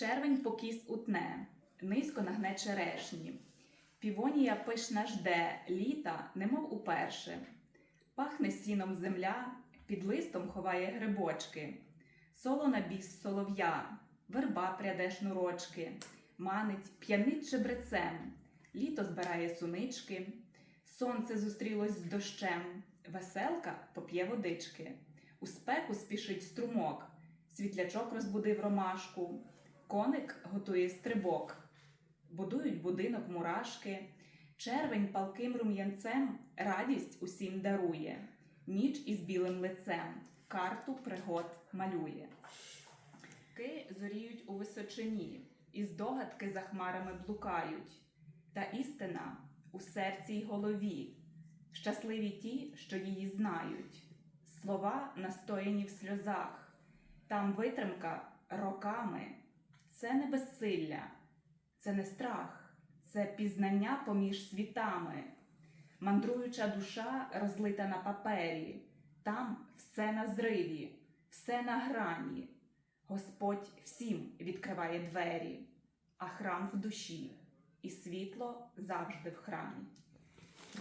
Червень покіс утне, низько нагне черешні. Півонія пишна жде, літа, немов уперше. Пахне сіном земля, під листом ховає грибочки. Солона біс солов'я, верба пряде шнурочки, манить, п'янить чебрецем, літо збирає сунички, сонце зустрілось з дощем, веселка поп'є водички, у спеку спішить струмок, світлячок розбудив ромашку, коник готує стрибок, будують будинок мурашки, червень палким рум'янцем радість усім дарує, ніч із білим лицем, карту пригод малює. Ки зоріють у височині, і здогадки за хмарами блукають, та істина у серці й голові, щасливі ті, що її знають, слова настояні в сльозах, там витримка роками, це не безсилля, це не страх, це пізнання поміж світами, мандруюча душа розлита на папері, там все на зриві, все на грані. Господь всім відкриває двері, а храм в душі, і світло завжди в храмі.